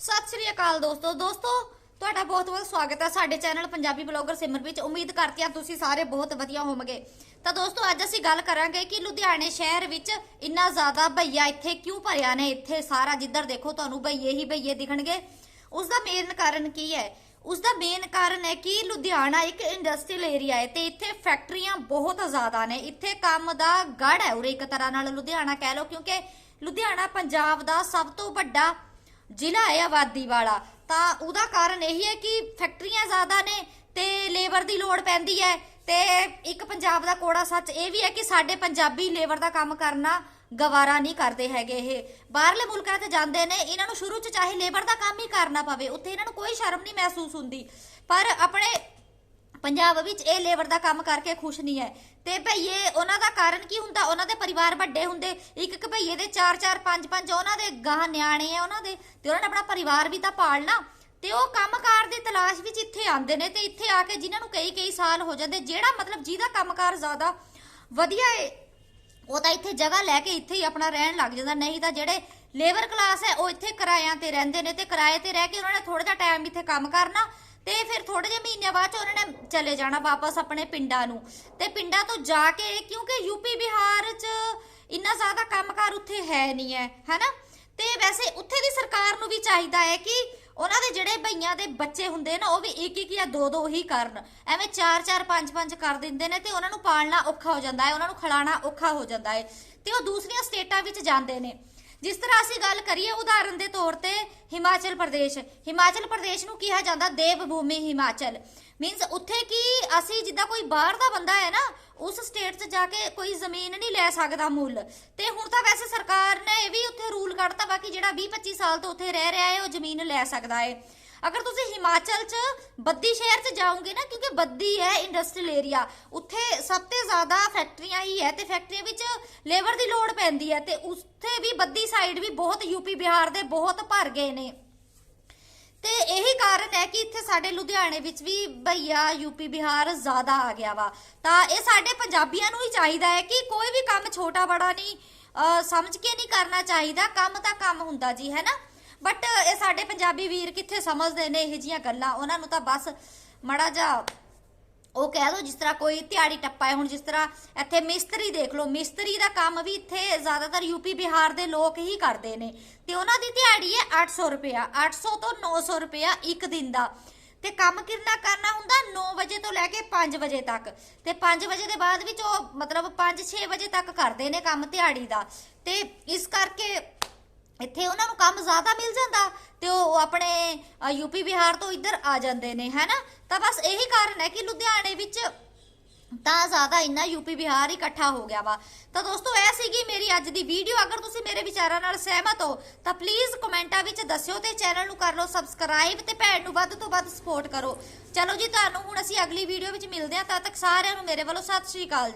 ਸਤਿ ਸ਼੍ਰੀ ਅਕਾਲ ਦੋਸਤੋ। ਦੋਸਤੋ, ਤੁਹਾਡਾ ਬਹੁਤ ਬਹੁਤ ਸਵਾਗਤ ਹੈ ਸਾਡੇ ਚੈਨਲ ਪੰਜਾਬੀ ਬਲੌਗਰ ਸਿਮਰ ਵਿੱਚ। ਉਮੀਦ ਕਰਦੀ ਹਾਂ ਤੁਸੀਂ ਸਾਰੇ ਬਹੁਤ ਵਧੀਆ ਹੋਵੋਗੇ। ਤਾਂ ਦੋਸਤੋ, ਅੱਜ ਅਸੀਂ ਗੱਲ ਕਰਾਂਗੇ ਕਿ ਲੁਧਿਆਣੇ ਸ਼ਹਿਰ ਵਿੱਚ ਇੰਨਾ ਜ਼ਿਆਦਾ ਭਈਆ ਇੱਥੇ ਕਿਉਂ ਭਰਿਆ ਨੇ? ਇੱਥੇ ਸਾਰਾ ਜਿੱਧਰ ਦੇਖੋ, ਤੁਹਾਨੂੰ ਭਈਏ ਹੀ ਭਈਏ ਦਿਖਣਗੇ। ਉਸ ਦਾ ਮੇਨ ਕਾਰਨ ਕੀ ਹੈ? ਉਸ ਦਾ ਮੇਨ ਕਾਰਨ ਹੈ ਕਿ ਲੁਧਿਆਣਾ ਇੱਕ ਇੰਡਸਟਰੀਅਲ ਏਰੀਆ ਹੈ ਤੇ ਇੱਥੇ ਫੈਕਟਰੀਆਂ ਬਹੁਤ ਜ਼ਿਆਦਾ ਨੇ। ਇੱਥੇ ਕੰਮ ਦਾ ਗੜ ਹੈ ਉਰੇ ਇੱਕ ਤਰ੍ਹਾਂ ਨਾਲ, ਲੁਧਿਆਣਾ ਕਹਿ ਲਓ, ਕਿਉਂਕਿ ਲੁਧਿਆਣਾ ਪੰਜਾਬ ਦਾ ਸਭ ਤੋਂ ਵੱਡਾ ਜ਼ਿਲ੍ਹਾ ਹੈ ਆਬਾਦੀ ਵਾਲਾ, ਤਾਂ ਉਹਦਾ ਕਾਰਨ ਇਹੀ ਹੈ ਕਿ ਫੈਕਟਰੀਆਂ ਜ਼ਿਆਦਾ ਨੇ ਤੇ ਲੇਬਰ ਦੀ ਲੋੜ ਪੈਂਦੀ ਹੈ ਤੇ ਇੱਕ ਪੰਜਾਬ ਦਾ ਕੋੜਾ ਸੱਚ ਇਹ ਵੀ ਹੈ ਕਿ ਸਾਡੇ ਪੰਜਾਬੀ ਲੇਬਰ ਦਾ ਕੰਮ ਕਰਨਾ ਗਵਾਰਾ ਨਹੀਂ ਕਰਦੇ ਹੈਗੇ ਇਹ। ਬਾਹਰਲੇ ਮੁਲਕਾਂ ਤੇ ਜਾਂਦੇ ਨੇ, ਇਹਨਾਂ ਨੂੰ ਸ਼ੁਰੂ ਚ ਚਾਹੇ ਲੇਬਰ ਦਾ ਕੰਮ ਹੀ ਕਰਨਾ ਪਵੇ, ਉੱਥੇ ਇਹਨਾਂ ਨੂੰ ਕੋਈ ਸ਼ਰਮ ਨਹੀਂ ਮਹਿਸੂਸ ਹੁੰਦੀ। ਪਰ ਆਪਣੇ ਪੰਜਾਬ ਵਿੱਚ ਇਹ ਲੇਬਰ ਦਾ ਕੰਮ ਕਰਕੇ ਖੁਸ਼ ਨਹੀਂ ਹੈ। ਤੇ ਭਈਏ, ਉਹਨਾਂ ਦਾ ਕਾਰਨ ਕੀ ਹੁੰਦਾ? ਉਹਨਾਂ ਦੇ ਪਰਿਵਾਰ ਵੱਡੇ ਹੁੰਦੇ। ਇੱਕ ਇੱਕ ਭਈਏ ਦੇ 4 4 5 5 ਉਹਨਾਂ ਦੇ ਗਾਹ ਨਿਆਣੇ ਆ ਉਹਨਾਂ ਦੇ। ਤੇ ਉਹਨਾਂ ਨੇ ਆਪਣਾ ਪਰਿਵਾਰ ਵੀ ਤਾਂ ਪਾਲਣਾ। ਤੇ ਉਹ ਕੰਮਕਾਰ ਦੀ ਤਲਾਸ਼ ਵਿੱਚ ਇੱਥੇ ਆਉਂਦੇ ਨੇ ਤੇ ਇੱਥੇ ਆ ਕੇ ਜਿਨ੍ਹਾਂ ਨੂੰ ਕਈ ਕਈ ਸਾਲ ਹੋ ਜਾਂਦੇ, ਜਿਹੜਾ ਮਤਲਬ ਜਿਹਦਾ ਕੰਮਕਾਰ ਜ਼ਿਆਦਾ ਵਧੀਆ ਹੈ ਉਹ ਤਾਂ ਇੱਥੇ ਜਗ੍ਹਾ ਲੈ ਕੇ ਇੱਥੇ ਹੀ ਆਪਣਾ ਰਹਿਣ ਲੱਗ ਜਾਂਦਾ। ਨਹੀਂ ਤਾਂ ਜਿਹੜੇ ਲੇਬਰ ਕਲਾਸ ਹੈ, ਉਹ ਇੱਥੇ ਕਿਰਾਇਆਂ ਤੇ ਰਹਿੰਦੇ ਨੇ ਤੇ ਕਿਰਾਏ ਤੇ ਰਹਿ ਕੇ ਉਹਨਾਂ ਨੇ ਥੋੜਾ ਜਿਹਾ ਟਾਈਮ ਇੱਥੇ ਕੰਮ ਕਰਨਾ। ਤੇ ਫਿਰ ਥੋੜੇ ਜਿਹੇ ਮਹੀਨਿਆਂ ਬਾਅਦ ਉਹਨਾਂ ਨੇ ਚਲੇ ਜਾਣਾ ਵਾਪਸ ਆਪਣੇ ਪਿੰਡਾਂ ਨੂੰ। ਤੇ ਪਿੰਡਾਂ ਤੋਂ ਜਾ ਕੇ, ਕਿਉਂਕਿ ਯੂਪੀ, ਬਿਹਾਰ ਚ ਇੰਨਾ ਜ਼ਿਆਦਾ ਕੰਮਕਾਰ ਉੱਥੇ ਹੈ ਨਹੀਂ ਹੈ, ਹੈਨਾ? ਤੇ ਵੈਸੇ ਉੱਥੇ ਦੀ ਸਰਕਾਰ ਨੂੰ ਵੀ ਚਾਹੀਦਾ ਹੈ ਕਿ ਉਹਨਾਂ ਦੇ ਜਿਹੜੇ ਭਈਆਂ ਦੇ ਬੱਚੇ ਹੁੰਦੇ ਨਾ, ਉਹ ਵੀ ਇੱਕ ਇੱਕ ਜਾਂ ਦੋ ਦੋ ਹੀ ਕਰਨ। ਐਵੇਂ ਚਾਰ ਚਾਰ, ਪੰਜ ਪੰਜ ਕਰ ਦਿੰਦੇ ਨੇ ਤੇ ਉਹਨਾਂ ਨੂੰ ਪਾਲਣਾ ਔਖਾ ਹੋ ਜਾਂਦਾ ਹੈ, ਉਹਨਾਂ ਨੂੰ ਖਿਲਾਣਾ ਔਖਾ ਹੋ ਜਾਂਦਾ ਹੈ। ਤੇ ਉਹ ਦੂਸਰੀਆਂ ਸਟੇਟਾਂ ਵਿੱਚ ਜਾਂਦੇ ਨੇ। ਜਿਸ ਤਰ੍ਹਾਂ ਅਸੀਂ ਗੱਲ ਕਰੀਏ ਉਦਾਹਰਨ ਦੇ ਤੌਰ ਤੇ ਹਿਮਾਚਲ ਪ੍ਰਦੇਸ਼ ਹਿਮਾਚਲ ਪ੍ਰਦੇਸ਼ ਨੂੰ ਕਿਹਾ ਜਾਂਦਾ ਦੇਵ ਭੂਮੀ ਹਿਮਾਚਲ। ਮੀਨਸ ਉੱਥੇ ਕੀ ਅਸੀਂ ਜਿੱਦਾਂ ਕੋਈ ਬਾਹਰ ਦਾ ਬੰਦਾ ਹੈ ਨਾ, ਉਸ ਸਟੇਟ 'ਚ ਜਾ ਕੇ ਕੋਈ ਜ਼ਮੀਨ ਨਹੀਂ ਲੈ ਸਕਦਾ ਮੁੱਲ। ਤੇ ਹੁਣ ਤਾਂ ਵੈਸੇ ਸਰਕਾਰ ਨੇ ਇਹ ਵੀ ਉੱਥੇ ਰੂਲ ਕੱਢਤਾ ਬਾਕੀ ਜਿਹੜਾ 20 25 ਸਾਲ ਤੋਂ ਉੱਥੇ ਰਹਿ ਰਿਹਾ ਹੈ, ਉਹ ਜ਼ਮੀਨ ਲੈ ਸਕਦਾ ਹੈ। ਅਗਰ ਤੁਸੀਂ ਹਿਮਾਚਲ 'ਚ ਬੱਦੀ ਸ਼ਹਿਰ 'ਚ ਜਾਓਗੇ ਨਾ, ਕਿਉਂਕਿ ਬੱਦੀ ਹੈ ਇੰਡਸਟਰੀਅਲ ਏਰੀਆ ਉੱਥੇ ਸਭ ਤੋਂ ਜ਼ਿਆਦਾ ਫੈਕਟਰੀਆਂ ਹੀ ਹੈ ਤੇ ਫੈਕਟਰੀਆਂ ਵਿੱਚ ਲੇਬਰ ਦੀ ਲੋੜ ਪੈਂਦੀ ਹੈ ਤੇ ਉੱਥੇ ਵੀ ਬੱਦੀ ਸਾਈਡ ਵੀ ਬਹੁਤ ਯੂਪੀ ਬਿਹਾਰ ਦੇ ਬਹੁਤ ਭਰ ਗਏ ਨੇ। ਤੇ ਇਹੀ ਕਾਰਨ ਹੈ ਕਿ ਇੱਥੇ ਸਾਡੇ ਲੁਧਿਆਣੇ ਵਿੱਚ ਵੀ ਭਈਆ ਯੂਪੀ ਬਿਹਾਰ ਜ਼ਿਆਦਾ ਆ ਗਿਆ ਵਾ। ਤਾਂ ਇਹ ਸਾਡੇ ਪੰਜਾਬੀਆਂ ਨੂੰ ਹੀ ਚਾਹੀਦਾ ਹੈ ਕਿ ਕੋਈ ਵੀ ਕੰਮ ਛੋਟਾ ਬੜਾ ਨਹੀਂ ਸਮਝ ਕੇ ਨਹੀਂ ਕਰਨਾ ਚਾਹੀਦਾ, ਕੰਮ ਤਾਂ ਕੰਮ ਹੁੰਦਾ ਜੀ, ਹੈ ਨਾ? ਬਟ ਇਹ ਸਾਡੇ ਪੰਜਾਬੀ ਵੀਰ ਕਿੱਥੇ ਸਮਝਦੇ ਨੇ ਇਹ ਜੀਆਂ ਗੱਲਾਂ? ਉਹਨਾਂ ਨੂੰ ਤਾਂ ਬਸ ਮੜਾ ਜਾ ਉਹ ਕਹਿ ਦੋ ਜਿਸ ਤਰ੍ਹਾਂ ਕੋਈ ਦਿਹਾੜੀ ਟੱਪਾ ਹੈ। ਹੁਣ ਜਿਸ ਤਰ੍ਹਾਂ ਇੱਥੇ ਮਿਸਤਰੀ ਦੇਖ ਲਓ, ਮਿਸਤਰੀ ਦਾ ਕੰਮ ਵੀ ਇੱਥੇ ਜ਼ਿਆਦਾਤਰ ਯੂਪੀ ਬਿਹਾਰ ਦੇ ਲੋਕ ਹੀ ਕਰਦੇ ਨੇ। ਤੇ ਉਹਨਾਂ ਦੀ ਦਿਹਾੜੀ ਹੈ 800 ਰੁਪਇਆ। 800 ਤੋਂ 900 ਰੁਪਇਆ ਇੱਕ ਦਿਨ ਦਾ। ਤੇ ਕੰਮ ਕਿੰਨਾ ਕਰਨਾ ਹੁੰਦਾ? 9 ਵਜੇ ਤੋਂ ਲੈ ਕੇ 5 ਵਜੇ ਤੱਕ। ਤੇ 5 ਵਜੇ ਦੇ ਬਾਅਦ ਵਿੱਚ ਉਹ ਮਤਲਬ 5-6 ਵਜੇ ਤੱਕ ਕਰਦੇ ਨੇ ਕੰਮ ਦਿਹਾੜੀ ਦਾ। ਤੇ ਇਸ ਕਰਕੇ ਇੱਥੇ ਉਹਨਾਂ ਨੂੰ ਕੰਮ ਜ਼ਿਆਦਾ ਮਿਲ ਜਾਂਦਾ ਤੇ ਉਹ ਆਪਣੇ ਯੂਪੀ ਬਿਹਾਰ ਤੋਂ ਇੱਧਰ ਆ ਜਾਂਦੇ ਨੇ, ਹੈਨਾ? ਤਾਂ ਬਸ ਇਹੀ ਕਾਰਨ ਹੈ ਕਿ ਲੁਧਿਆਣੇ ਵਿੱਚ ਤਾਂ ਜ਼ਿਆਦਾ ਇੰਨਾ ਯੂਪੀ ਬਿਹਾਰ ਇਕੱਠਾ ਹੋ ਗਿਆ ਵਾ। ਤਾਂ ਦੋਸਤੋ, ਇਹ ਸੀਗੀ ਮੇਰੀ ਅੱਜ ਦੀ ਵੀਡੀਓ। ਅਗਰ ਤੁਸੀਂ ਮੇਰੇ ਵਿਚਾਰਾਂ ਨਾਲ ਸਹਿਮਤ ਹੋ, ਤਾਂ ਪਲੀਜ਼ ਕਮੈਂਟਾਂ ਵਿੱਚ ਦੱਸਿਓ ਤੇ ਚੈਨਲ ਨੂੰ ਕਰ ਲਓ ਸਬਸਕ੍ਰਾਈਬ ਤੇ ਭੈਣ ਨੂੰ ਵੱਧ ਤੋਂ ਵੱਧ ਸਪੋਰਟ ਕਰੋ। ਚਲੋ ਜੀ, ਤੁਹਾਨੂੰ ਹੁਣ ਅਸੀਂ ਅਗਲੀ ਵੀਡੀਓ ਵਿੱਚ ਮਿਲਦੇ ਹਾਂ। ਤਦ ਤੱਕ ਸਾਰਿਆਂ ਨੂੰ ਮੇਰੇ ਵੱਲੋਂ ਸਤਿ ਸ਼੍ਰੀ ਅਕਾਲ ਜੀ।